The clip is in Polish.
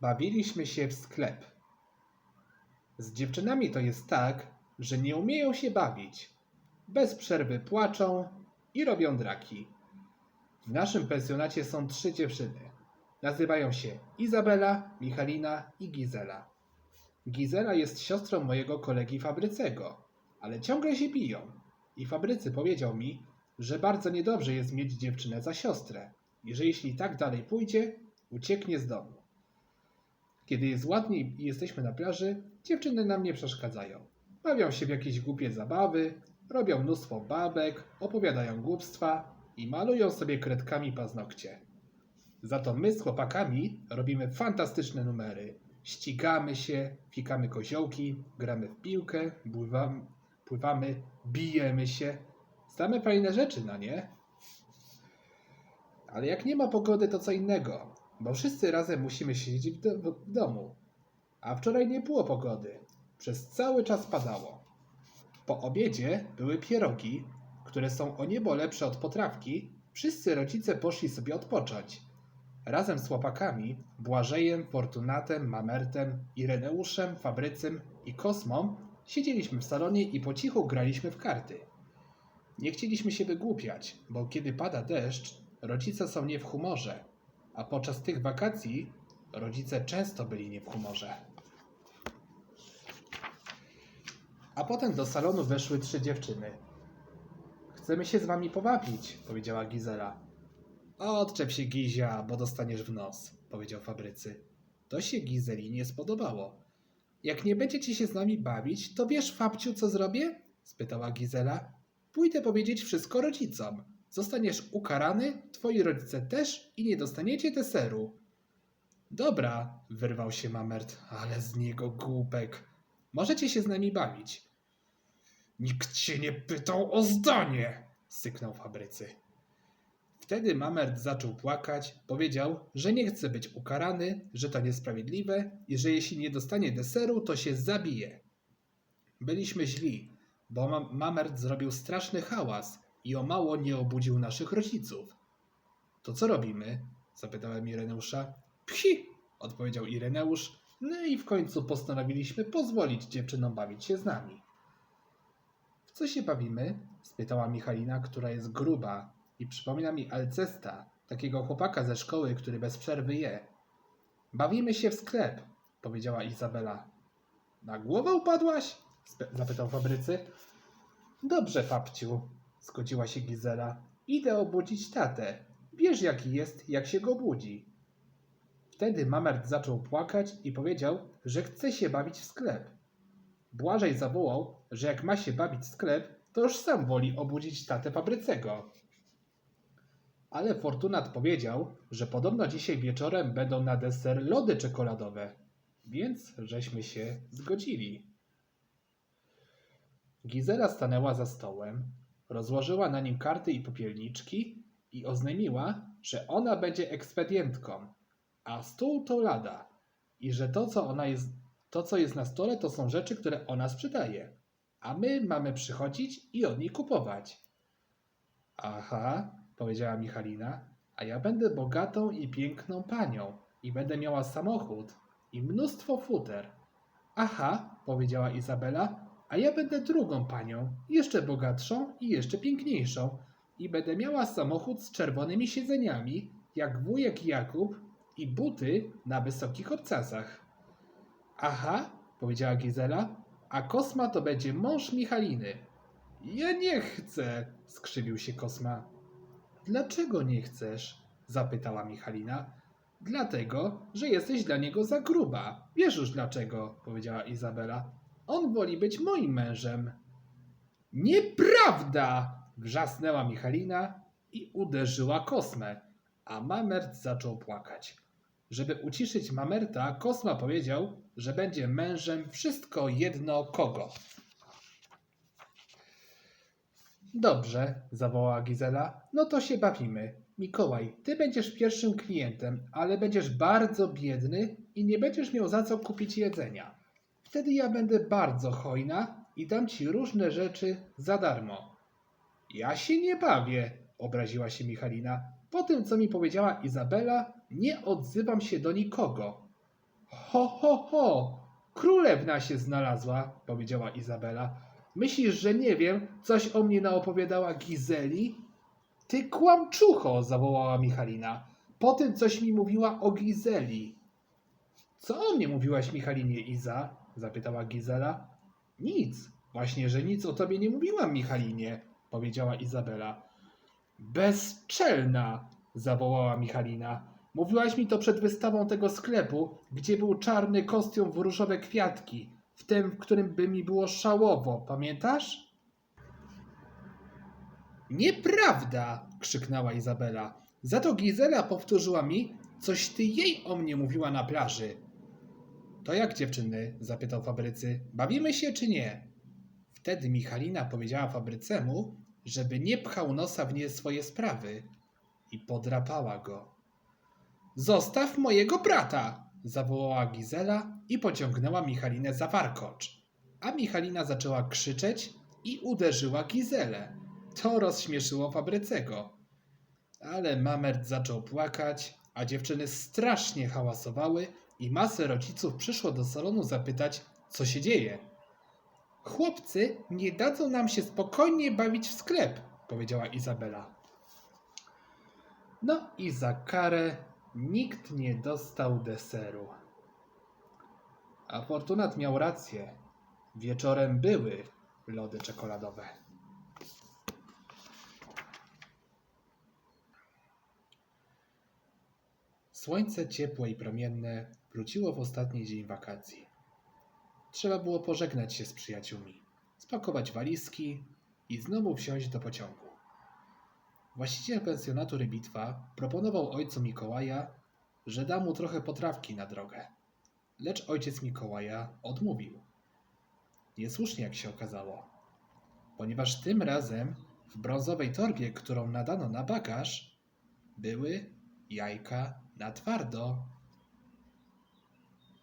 Bawiliśmy się w sklep. Z dziewczynami to jest tak, że nie umieją się bawić. Bez przerwy płaczą i robią draki. W naszym pensjonacie są trzy dziewczyny. Nazywają się Izabela, Michalina i Gizela. Gizela jest siostrą mojego kolegi Fabrycego, ale ciągle się biją. I Fabrycy powiedział mi, że bardzo niedobrze jest mieć dziewczynę za siostrę i że jeśli tak dalej pójdzie, ucieknie z domu. Kiedy jest ładniej i jesteśmy na plaży, dziewczyny nam nie przeszkadzają. Bawią się w jakieś głupie zabawy, robią mnóstwo babek, opowiadają głupstwa i malują sobie kredkami paznokcie. Za to my z chłopakami robimy fantastyczne numery. Ścigamy się, fikamy koziołki, gramy w piłkę, pływamy, pływamy bijemy się. Same fajne rzeczy, no nie? Ale jak nie ma pogody, to co innego, bo wszyscy razem musimy siedzieć w, do, w domu. A wczoraj nie było pogody. Przez cały czas padało. Po obiedzie były pierogi, które są o niebo lepsze od potrawki. Wszyscy rodzice poszli sobie odpocząć. Razem z chłopakami, Błażejem, Fortunatem, Mamertem, Ireneuszem, Fabrycym i Kosmą siedzieliśmy w salonie i po cichu graliśmy w karty. Nie chcieliśmy się wygłupiać, bo kiedy pada deszcz, rodzice są nie w humorze, a podczas tych wakacji rodzice często byli nie w humorze. A potem do salonu weszły trzy dziewczyny. Chcemy się z wami pobawić, powiedziała Gizela. Odczep się, Gizia, bo dostaniesz w nos, powiedział Fabrycy. To się Gizeli nie spodobało. Jak nie będziecie się z nami bawić, to wiesz, Fabciu, co zrobię? spytała Gizela. Pójdę powiedzieć wszystko rodzicom. Zostaniesz ukarany, twoi rodzice też i nie dostaniecie deseru. Dobra, wyrwał się Mamert, ale z niego głupek. Możecie się z nami bawić. Nikt cię nie pytał o zdanie, syknął Fabrycy. Wtedy Mamert zaczął płakać, powiedział, że nie chce być ukarany, że to niesprawiedliwe i że jeśli nie dostanie deseru, to się zabije. Byliśmy źli, bo Mam- Mamert zrobił straszny hałas i o mało nie obudził naszych rodziców. To co robimy? zapytałem Ireneusza. Pchi! odpowiedział Ireneusz. No i w końcu postanowiliśmy pozwolić dziewczynom bawić się z nami. W co się bawimy? spytała Michalina, która jest gruba i przypomina mi Alcesta, takiego chłopaka ze szkoły, który bez przerwy je. Bawimy się w sklep, powiedziała Izabela. Na głowę upadłaś? Zapytał Fabrycy. Dobrze, papciu, zgodziła się Gizela. Idę obudzić tatę. Wiesz, jaki jest, jak się go budzi. Wtedy Mamert zaczął płakać i powiedział, że chce się bawić w sklep. Błażej zawołał, że jak ma się bawić w sklep, to już sam woli obudzić tatę Fabrycego. Ale Fortunat powiedział, że podobno dzisiaj wieczorem będą na deser lody czekoladowe, więc żeśmy się zgodzili. Gizela stanęła za stołem, rozłożyła na nim karty i popielniczki i oznajmiła, że ona będzie ekspedientką, a stół to lada i że to co, ona jest, to, co jest na stole, to są rzeczy, które ona sprzedaje, a my mamy przychodzić i od niej kupować. Aha, powiedziała Michalina, a ja będę bogatą i piękną panią i będę miała samochód i mnóstwo futer. Aha, powiedziała Izabela, a ja będę drugą panią, jeszcze bogatszą i jeszcze piękniejszą i będę miała samochód z czerwonymi siedzeniami, jak wujek Jakub i buty na wysokich obcasach. Aha, powiedziała Gizela, a Kosma to będzie mąż Michaliny. Ja nie chcę, skrzywił się Kosma. Dlaczego nie chcesz? zapytała Michalina. Dlatego, że jesteś dla niego za gruba. Wiesz już dlaczego, powiedziała Izabela. On woli być moim mężem. Nieprawda! wrzasnęła Michalina i uderzyła Kosmę, a Mamert zaczął płakać. Żeby uciszyć Mamerta, Kosma powiedział, że będzie mężem wszystko jedno kogo. Dobrze, zawołała Gizela. No to się bawimy. Mikołaj, ty będziesz pierwszym klientem, ale będziesz bardzo biedny i nie będziesz miał za co kupić jedzenia. Wtedy ja będę bardzo hojna i dam ci różne rzeczy za darmo. Ja się nie bawię, obraziła się Michalina. Po tym, co mi powiedziała Izabela, nie odzywam się do nikogo. Ho, ho, ho! Królewna się znalazła, powiedziała Izabela. Myślisz, że nie wiem, coś o mnie naopowiadała Gizeli? Ty kłamczucho, zawołała Michalina. Potem coś mi mówiła o Gizeli. Co o mnie mówiłaś, Michalinie Iza? Zapytała Gizela. Nic, właśnie, że nic o tobie nie mówiłam, Michalinie, powiedziała Izabela. Bezczelna, zawołała Michalina. Mówiłaś mi to przed wystawą tego sklepu, gdzie był czarny kostium w różowe kwiatki, w tym, w którym by mi było szałowo, pamiętasz? Nieprawda! krzyknęła Izabela. Za to Gizela powtórzyła mi, coś ty jej o mnie mówiła na plaży. To jak dziewczyny? zapytał Fabrycy. Bawimy się czy nie? Wtedy Michalina powiedziała Fabrycemu, żeby nie pchał nosa w nie swoje sprawy i podrapała go. Zostaw mojego brata! zawołała Gizela i pociągnęła Michalinę za warkocz. A Michalina zaczęła krzyczeć i uderzyła Gizelę. To rozśmieszyło Fabrycego. Ale Mamert zaczął płakać, a dziewczyny strasznie hałasowały i masę rodziców przyszło do salonu zapytać, co się dzieje. Chłopcy nie dadzą nam się spokojnie bawić w sklep, powiedziała Izabela. No i za karę nikt nie dostał deseru. A Fortunat miał rację. Wieczorem były lody czekoladowe. Słońce ciepłe i promienne wróciło w ostatni dzień wakacji. Trzeba było pożegnać się z przyjaciółmi, spakować walizki i znowu wsiąść do pociągu. Właściciel pensjonatu Rybitwa proponował ojcu Mikołaja, że da mu trochę potrawki na drogę. Lecz ojciec Mikołaja odmówił. Niesłusznie, jak się okazało, ponieważ tym razem w brązowej torbie, którą nadano na bagaż, były jajka na twardo.